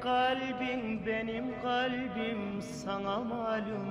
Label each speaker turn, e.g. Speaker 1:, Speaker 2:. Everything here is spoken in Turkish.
Speaker 1: Kalbin benim kalbim sana malum